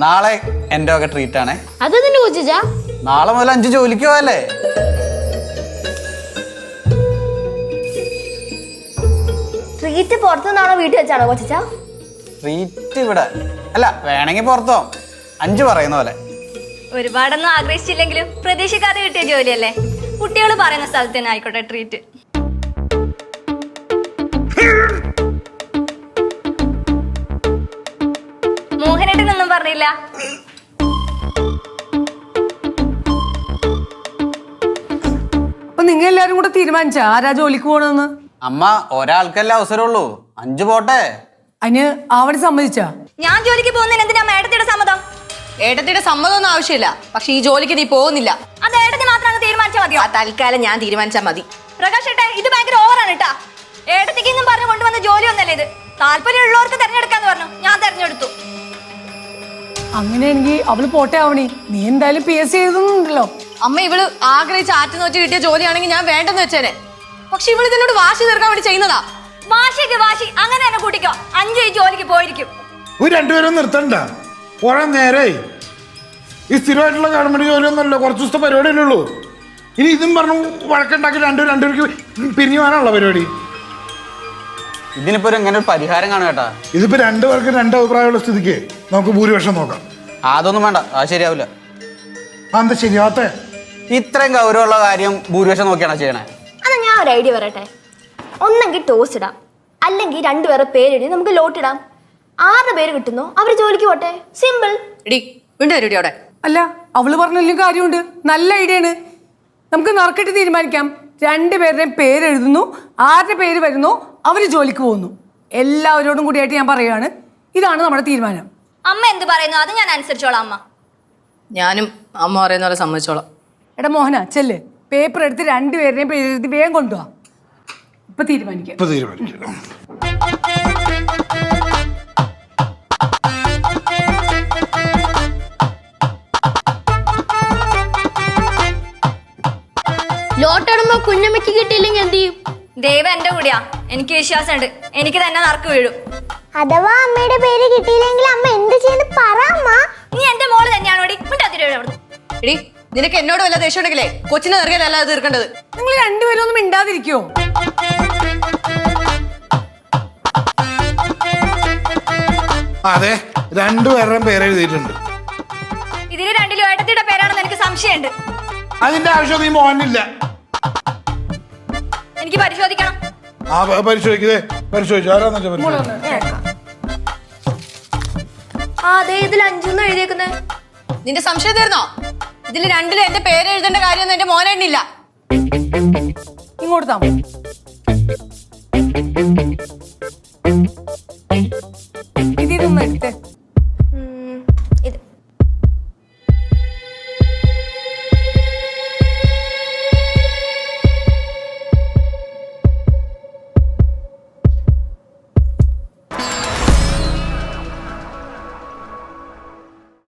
നാളെ എന്റെ ഒക്കെ ട്രീറ്റ് ആണേ. അത് നാളെ മുതൽ അഞ്ച് ജോലിക്ക് പോവല്ലേ? ട്രീറ്റ് പുറത്തുനിന്നാണോ വീട്ടിൽ വെച്ചാണോ കൊച്ചാ ട്രീറ്റ് ഇവിടെ. അല്ല വേണമെങ്കിൽ പുറത്തോ? അഞ്ച് പറയുന്ന പോലെ. ഒരുപാടൊന്നും ആഗ്രഹിച്ചില്ലെങ്കിലും പ്രതീക്ഷിക്കാതെ കിട്ടിയ ജോലിയല്ലേ? കുട്ടികൾ പറയുന്ന സ്ഥലത്ത് തന്നെ ആയിക്കോട്ടെ ട്രീറ്റ് മോഹനേട്ടനൊന്നും പറഞ്ഞില്ല. അപ്പൊ നിങ്ങൾ എല്ലാരും കൂടെ തീരുമാനിച്ച ആരാ ജോലിക്ക് പോണെന്ന് അമ്മ ഒരാൾക്കല്ലേ അവസരമുള്ളൂ. അഞ്ചു പോട്ടെ. അതിന് അവിടെ സമ്മതിച്ചാ? ഞാൻ ജോലിക്ക് പോകുന്നതിന് എന്തിനാ മേഡത്തിയുടെ സമ്മതം? ഏട്ടത്തിയുടെ സമ്മതമൊന്നും ആവശ്യമില്ല. പക്ഷെ ഈ ജോലിക്ക് നീ പോകുന്നില്ല. അത് ഏട്ടത്തി മാത്രം അങ്ങ് തീരുമാനിച്ചാൽ മതിയോ? തൽക്കാലം ഞാൻ തീരുമാനിച്ചാൽ മതി. പ്രകാശ് ഏട്ടാ ഇത് ഭയങ്കര ഓവറാണ് കേട്ടാ. ഏട്ടത്തിക്ക് ഇന്നും പറഞ്ഞു കൊണ്ടുവന്ന ജോലി ഒന്നല്ലേ ഇത്? താല്പര്യമുള്ളവർക്ക് അങ്ങനെയാണെങ്കിൽ അവൾ പോട്ടെ ആവണി നീ എന്തായാലും പി എസ് സി എഴുതുന്നുണ്ടല്ലോ. അമ്മ ഇവൾ ആഗ്രഹിച്ച് ആറ്റുനോറ്റ് കിട്ടിയ ജോലിയാണെങ്കിൽ ഞാൻ വേണ്ടെന്ന് വെച്ചേനെ. പക്ഷെ ഇവൾ ഇതിനോട് വാശി തീർക്കാൻ വേണ്ടി ചെയ്യുന്നതാ. വാശിക്ക് വാശി അങ്ങനെ തന്നെ കൂട്ടിക്കോ. അഞ്ചു ഈ ജോലിക്ക് പോയിരിക്കും. ഒരു രണ്ടുപേരും നിർത്തണ്ട. കുറെ നേരെ ഈ സ്ഥിരമായിട്ടുള്ള ഗവൺമെന്റ് ജോലിയൊന്നുമല്ല കുറച്ച് ദിവസത്തെ പരിപാടിയല്ലേ ഉള്ളൂ. ഇനി ഇതും പറഞ്ഞു വഴക്കുണ്ടാക്കി രണ്ടു രണ്ടുപേർക്ക് പിരിഞ്ഞു പോകാനുള്ള പരിപാടി. ഇതിനിപ്പോ ഒരു ഇങ്ങനെ ഒരു പരിഹാരം കാണും കേട്ടാ. ഇതിപ്പോ രണ്ടുപേർക്ക് രണ്ട് അഭിപ്രായമുള്ള സ്ഥിതിക്ക്. നമുക്ക് ഭൂരിപക്ഷം നോക്കാം. അതൊന്നും വേണ്ട അത് ശരിയാവില്ല. എന്താ ശരിയാത്ത ഇത്രയും ഗൗരവമുള്ള കാര്യം ഭൂരിപക്ഷം നോക്കിയാണോ ചെയ്യണേ? അത് ഞാൻ ഒരു ഐഡിയ പറയട്ടെ. ഒന്നെങ്കിൽ ടോസ് ഇടാം. അല്ലെങ്കിൽ രണ്ടുപേരെ പേരെഴുതി നമുക്ക് ലോട്ട് ഇടാം. ആരുടെ പേര് കിട്ടുന്നു? അവർ ജോലിക്ക് പോട്ടെ. സിമ്പിൾ ഇടി വീണ്ടും വരൂടി അവിടെ. അല്ല അവൾ പറഞ്ഞതിലും കാര്യമുണ്ട്. നല്ല ഐഡിയ ആണ്. നമുക്ക് നറുക്കിട്ട് തീരുമാനിക്കാം. രണ്ടുപേരുടെയും പേര് എഴുതുന്നു. ആരുടെ പേര് വരുന്നു? അവർ ജോലിക്ക് പോകുന്നു. എല്ലാവരോടും കൂടിയായിട്ട് ഞാൻ പറയുകയാണ് ഇതാണ് നമ്മുടെ തീരുമാനം. അമ്മ എന്ത് പറയുന്നു? അത് ഞാൻ അനുസരിച്ചോളാം അമ്മ. ഞാനും അമ്മ പറയുന്ന പോലെ സമ്മതിച്ചോളാം. എടാ മോഹന ചെല്ല്. പേപ്പർ എടുത്ത് രണ്ടുപേരുടെയും പേര് എഴുതി വേഗം കൊണ്ടുപോവാ ഇപ്പൊ തീരുമാനിക്കാം. ഇപ്പൊ തീരുമാനിക്കാം. ലോട്ടിടുമ്പോ കുഞ്ഞമ്മയ്ക്ക് കിട്ടിയില്ലെങ്കിൽ എന്ത് ചെയ്യും? ദൈവം എന്റെ കൂടിയാ. എനിക്ക് വിശ്വാസമുണ്ട്. എനിക്ക് തന്നെ നറുക്ക് വീഴും. അഥവാ അമ്മയുടെ പേര് കിട്ടിയില്ലെങ്കിൽ അമ്മ എന്ത് ചെയ്യുന്നു? പറ അമ്മ. നീ എന്റെ മോൾ തന്നെയാണോ എടി നിനക്ക് എന്നോട് വല്ല ദേഷ്യം ഉണ്ടെങ്കിലേ കൊച്ചിനെ നിറകലല്ല തീർക്കേണ്ടത്. നിങ്ങൾ രണ്ടുപേരും ഒന്നും മിണ്ടാതിരിക്കോ? അതെ രണ്ടുപേരുടെയും പേര് എഴുതിയിട്ടുണ്ട്. ഇതിന് രണ്ടിലും ഏട്ടത്തിയുടെ പേരാണെന്ന് എനിക്ക് സംശയമുണ്ട്. അതിന്റെ ആവശ്യം നീ മോഹനില്ല എനിക്ക് പരിശോധിക്കണം. ആ പരിശോധിക്കുന്നേ പരിശോധിച്ചു ആരാന്ന് വെച്ചാൽ പരിശോധിച്ചു? ആ അതെ ഇതിൽ അഞ്ചൊന്നും എഴുതിയേക്കുന്നേ. നിന്റെ സംശയം തീർന്നോ? ഇതിൽ രണ്ടിലും എന്റെ പേര് എഴുതേണ്ട കാര്യമൊന്നും എന്റെ മോനെണ്ണില്ല ഇങ്ങോട്ട് താമസം